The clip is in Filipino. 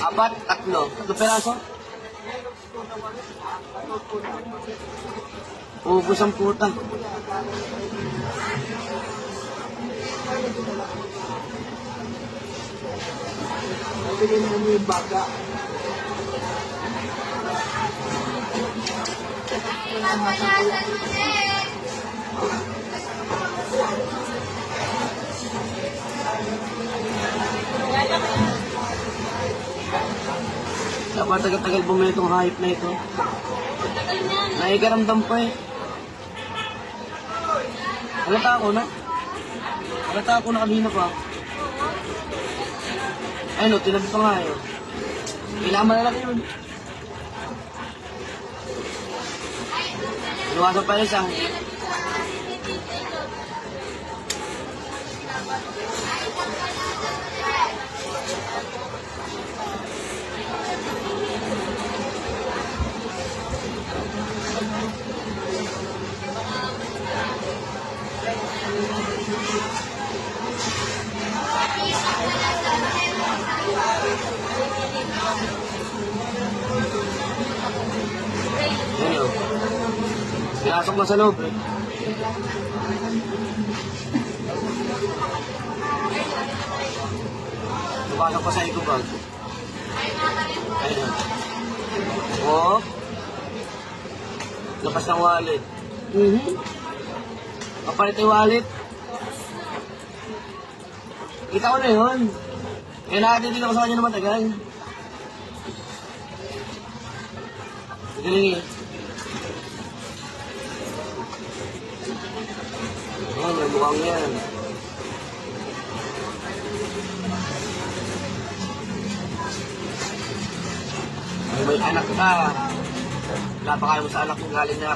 Apat, tatlo. Tatlo peraso? Ubus ang puta. Nabili mo yung baga. Dapat tagal-tagal bumili itong hype na ito. Naigaramdam pa eh. Halata ako na. Halata ako na kanina pa. Ayun o, tinabi pa nga eh. Kailangan na lang yun. Iwasan pa isang. Pinasok mo sa loob. Pumasok pa sa eco bag. Ayun. Oo. Lapas ng wallet. Mhm. Kapalit yung wallet. Kita ko na yun. Kaya nakatitig ako sa kanya na matagal. Galing eh. Ayan, may mukhang yan. Kung may anak ka, napakain mo sa anak mo galing na